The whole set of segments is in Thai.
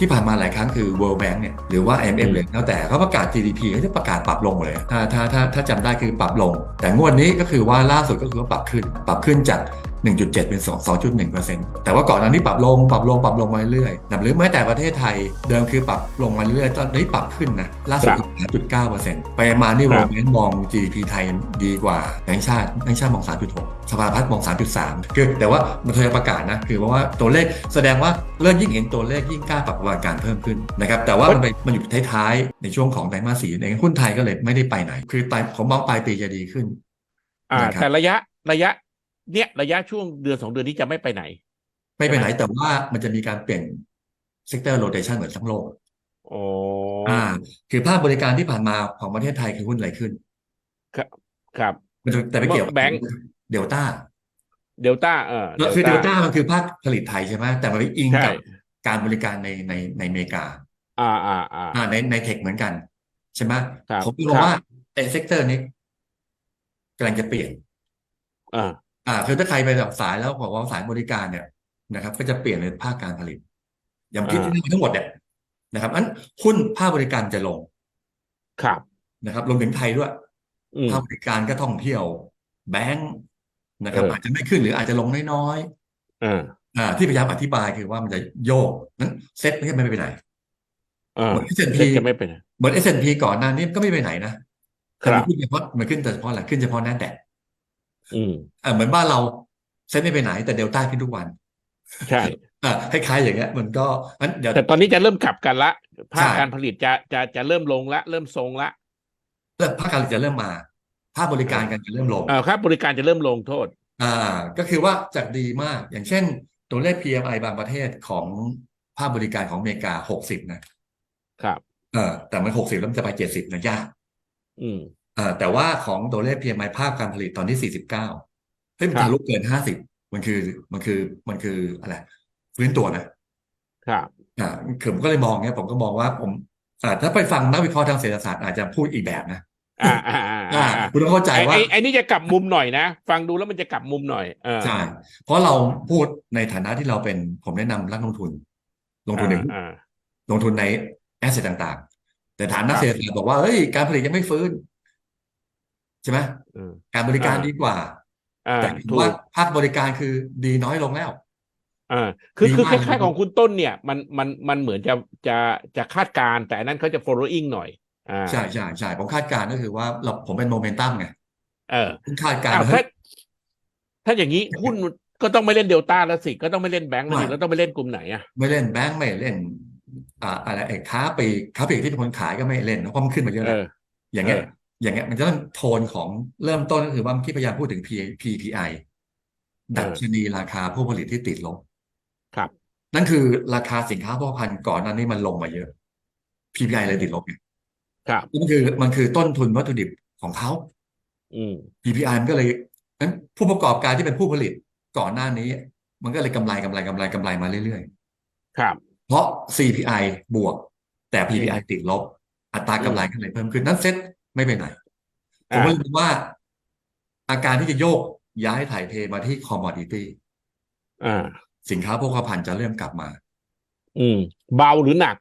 ที่ผ่านมาหลายครั้งคือ World Bank เนี่ยหรือว่า IMF อืมเลยแล้วแต่เขาประกาศ GDP เขาจะประกาศปรับลงหมดเลย ถ้าถ้าถ้าถ้าจำได้คือปรับลง แต่งวดนี้ก็คือว่าล่าสุดก็คือว่าปรับขึ้น ปรับขึ้นจาก 1.7 เป็น2 2.1%แต่ว่าก่อนหน้านี้ปรับลงปรับลงปรับลงมาเรื่อยๆหรือแม้แต่ประเทศไทยเดิมคือปรับลงมาเรื่อยๆตอนนี้ปรับขึ้นนะล่าสุดคือ3.9%ไปมานี่ครั World บ Bank มอง GDP ไทยดีกว่าแบงก์ชาติแบงก์ชาติมอง 3.6 สภาพัฒน์มอง 3.3 คือแต่ว่ามันเคยประกาศนะ คือว่าตัวเลขแสดงว่าเริ่มยิ่งเห็นตัวเลขยิ่งกล้าปรับประมาณการเพิ่มขึ้นนะครับแต่ว่ามันไปมันอยู่ท้ายๆในช่วงของไตรมาสสี่ในหุ้นไทยก็เลยไม่ได้ไปไหน คือปลายผมมองปลายปีจะดีขึ้นอ่านะครับแต่ระยะระยะ เนี่ยระยะช่วงเดือนสองเดือนนี้จะไม่ไปไหน ไม่ไปไหนใช่ไหมแต่ว่ามันจะมีการเปลี่ยน sector rotation เหมือนทั้งโลกโอ้อ่า คือภาคบริการที่ผ่านมาของประเทศไทยคือหุ้นอะไรขึ้น ครับ ครับ มันจะแต่ไปเกี่ยวกับแบงค์เดลต้า เดลต้าเออคือเดลต้ามันคือภาคผลิตไทยใช่ไหมแต่มันไปอิงใช่กับการบริการในในในอเมริกา อ่าอ่าอ่าอ่าในในเทคเหมือนกันใช่ไหมครับผมก็มองว่าไอ้เซกเตอร์นี้กำลังจะเปลี่ยนอ่า อ่าคือถ้าใครไปแบบสายแล้วบอกว่าสายบริการเนี่ยนะครับ ก็จะเปลี่ยนเป็นภาคการผลิต อย่างที่อ่าที่ทั้งหมดเนี่ยนะครับอันหุ้นภาคบริการจะลงครับนะครับรวมถึงไทยด้วยอืมภาคบริการก็ท่องเที่ยว แบงค์นะครับเออออาจจะไม่ขึ้นหรืออาจจะลงน้อยอ่าๆอ่าที่พยายามอธิบายคือว่ามันจะโยกนั้นเซ็ตไม่ไปไหนอ่าเหมือน S&P จะไม่ไปไหนเหมือน S&P ก่อนหน้านี้ก็ไม่ไปไหนนะครับแต่มันขึ้นเฉพาะมันขึ้นแต่เฉพาะอะไรขึ้นเฉพาะแนแด อืมเออเหมือนบ้านเราเซ็ตไม่ไปไหนแต่เดลต้าขึ้นทุกวัน ใช่อ่าคล้ายๆอย่างเงี้ยมันก็อันเดี๋ยวแต่ตอนนี้จะเริ่มกลับกันละภาคใช่การผลิตจะจะจะเริ่มลงละ เริ่มทรงละเริ่มภาคการผลิตจะเริ่มมาภาคบริการกันจะเริ่มลงเออครับบริการจะเริ่มลงโทษ อ่า ก็คือว่าจากดีมาก อย่างเช่น ตัวเลข PMI บางประเทศของภาคบริการของอเมริกาหกสิบนะครับ เออแต่มันหกสิบแล้วมันจะไปเจ็ดสิบนะยากอืมเออ แต่ว่าของตัวเลข PMI ภาคการผลิตตอนที่สี่สิบเก้าเฮ้ยมันครับทะลุเกินห้าสิบมันคือมันคือมันคืออะไรฟื้นตัวนะครับอ่าคือผมก็เลยมองเนี้ยผมก็มองว่าผมอ่าถ้าไปฟังนักวิเคราะห์ทางเศรษฐศาสตร์อาจจะพูดอีกแบบนะอ่าอ่าอ่าอ่าอ่าคุณต้องเข้าใจไอ้ว่าไอ้ไอ้นี่จะกลับมุมหน่อยนะ ฟังดูแล้วมันจะกลับมุมหน่อยเออใช่เพราะเราพูดในฐานะที่เราเป็นผมแนะนำนักลงทุน ลงทุนในหุ้นอ่าลงทุนในแอสเซทต่าง ๆ แต่ฐานนักเศรษฐศาสตร์บอกว่าเฮ้ยการผลิตยังไม่ฟื้น ใช่ไหมอืมการบริการอ่าดีกว่าอ่าแต่ถือถูว่ากภาคบริการคือดีน้อยลงแล้วอ่าคือดีคือมาคกล้ายเลยๆของคุณต้นเนี่ยมันมันมันเหมือนจะจะจะคาดการณ์แต่อันนั้นเขาจะ following หน่อยอ่าใช่ใช่ใช่ผมคาดการณ์ก็คือว่าเราผมเป็นโมเมนตัมไงเออผมคาดการณ์อ้าวว่าเฮ้ถ้ายถ้าอย่างนี้หุ้นก็ต้องไม่เล่นเดลต้าแล้วสิก็ต้องไม่เล่นแบงก์แล้วสิไม่แล้วต้องไปเล่นกลุ่มไหนอะไม่เล่นแบงก์ไม่เล่นอ่าอะไรไอ้ค้าปลีกค้าปลีกที่เป็นคนขายก็ไม่เล่นเพราะมันขึ้นมาเยอะเอแล้วออย่างเงี้ยเอออย่างเงี้ยมันจะต้องโทนของเริ่มต้นก็คือว่าเมื่อกี้พยายามพูดถึง P PPI ดัชนีราคาผู้ผลิตที่ติดลบครับ นั่นคือราคาสินค้าโภคภัณฑ์ก่อนหนั้นนี่มันลงมาเยอะ PPI เลยติดลบไงครับมันคือมันคือต้นทุนวัตถุดิบของเขาอืม PPI มันก็เลยนั้นผู้ประกอบการที่เป็นผู้ผลิตก่อนหน้านี้ มันก็เลยกำไรกำไรกำไรกำไรมาเรื่อยครับๆเพราะ CPI บวก แต่ PPI ติดลบ อัตรากำไรก็เลยเพิ่มขึ้นนั่นเซ็ต ไม่ไปไหนผมอ่าก็เลยมองว่า อาการที่จะโยกย้ายถ่ายเทมาที่ commodity อ่าสินค้าโภคภัณฑ์จะเริ่มกลับมา อืม เบาหรือหนัก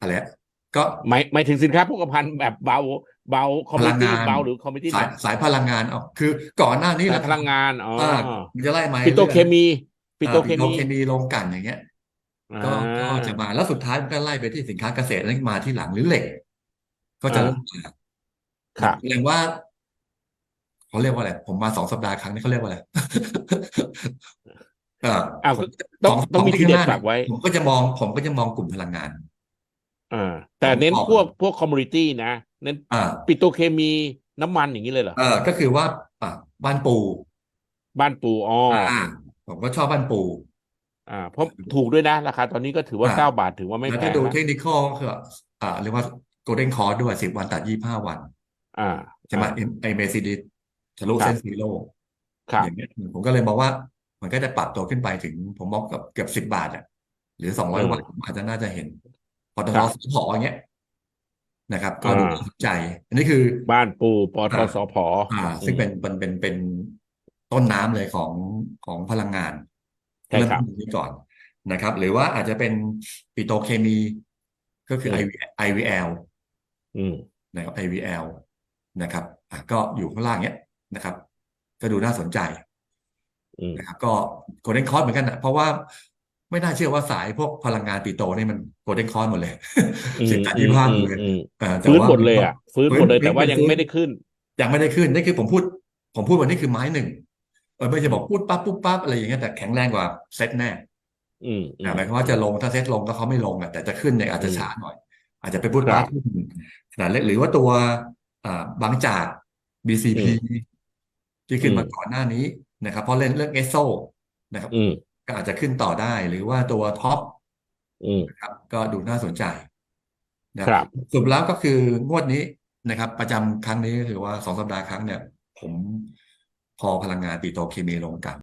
อะไรอะก็หมายหมายถึงสินค้าโภคภัณฑ์แบบเบาเบาคอมมิพลังตี้งานเบาหรือคอมมิตี้สายสายพลังงานเอาคือ ก่อนหน้านี้สายราพคาลังงานอ๋ออ่ามันจะไล่มาปิโตรเคมีปิเรื่อยๆโตเคอ่าปิโตมีรเคมีลงกลันอย่างเงี้ยก็อ่าก็จะมาแล้วสุดท้ายมันก็ไล่ไปที่สินค้าเกษตรแล้วมาที่หลังหรือเหล็ก ก็จะอ่าเริ่มมาครับ แสดงว่าเขาเรียกว่าอะไรผมมาสองสัปดาห์ครั้งนี้เขาเรียกว่าอะไร เอออ้าวผมต้องสต้องมีปีทีเด็ดข้างหน้ฝากไว้ ผมก็จะมอง ผมก็จะมองกลุ่มพลังงาน อ่า แต่เน้นออกพวกพวกคอมมูนิตี้นะเน้นอ่า ปิโตรเคมีน้ำมันอย่างนี้เลยเหรอเออก็คือว่าอ่าบ้านปูบ้านปูอ๋อออ่าผมก็ชอบบ้านปู อ่าเพราะถูกด้วยนะ ราคาตอนนี้ก็ถือว่าอ่า เก้าบาทถือว่าไม่แล้วแพถ้างดูนะเทคนิคอลก็คืออ่าเรียกว่า golden cross ด้วยสิบวันตัดยี่ห้าวัน อ่าใช่ไหมอ่าไอเมซิดิทะลุครับเส้นซีโร่ครับอย่างเงี้ยผมก็เลยมองว่า มันก็จะปรับตัวขึ้นไปถึงผมมองกับเกือบสิบบาทอะหรือสองร้อยอืมวันผมอาจจะน่าจะเห็นปตคทรับสพอย่างเงี้ยนะครับ ก็อ่าดูน่าสนใจ อันนี้คือบ้านปูปตอ่าสพอ่า ซึ่งเป็นเป็นเป็นเป็นต้นน้ำเลยของของพลังงานใช่เริ่มครับต้นตรงนี้ก่อนนะครับ หรือว่าอาจจะเป็นปิโตรเคมี ก็คืออืม IVL อืม นะครับ IVL นะครับอะก็อยู่ข้างล่างเนี้ยนะครับ ก็ดูน่าสนใจอืมนะครับก็โกลเด้นคอร์สเหมือนกันนะเพราะว่าไม่น่าเชื่อว่าสายพวกพลังงานปิโตรนี่มันโกลเด้นคอร์สหมดเลยอืสิบมแปดอืยี่มห้าอืหมมดเลยอืมอ่าแต่ฟื้นว่าหมดเลยอะฟื้นหมดเลยฟื้นแต่ว่ายังฟื้นไม่ได้ขึ้น ยังไม่ได้ขึ้นนี่คือผมพูด ผมพูดวันนี้คือไม้หนึ่งเออไม่ใช่บอกพูดปั๊บปุ๊บปั๊บอะไรอย่างเงี้ยแต่แข็งแรงกว่าเซตแน่อืมอือ่ามหมายความว่าจะลงถ้าเซตลงก็เขาไม่ลงอะแต่จะขึ้นเนี่ยอาจจะช้าหน่อย อาจจะไปพูดครัว่าบ ขึ้นขนาดเล็กหรือว่าตัวอ่าบางจาก BCP ที่ขึ้นมาก่อนหน้านี้นะครับ เพราะเล่นเรื่องเอสโซนะครับอืมก็อาจจะขึ้นต่อได้หรือว่าตัวท็อปอืมนะครับก็ดูน่าสนใจนะครับสรุปแล้วก็คืองวดนี้นะครับ ประจำครั้งนี้ก็คือว่าสองสัปดาห์ครั้งเนี่ย ผมพอพลังงานปิโตรเคมีลงกัน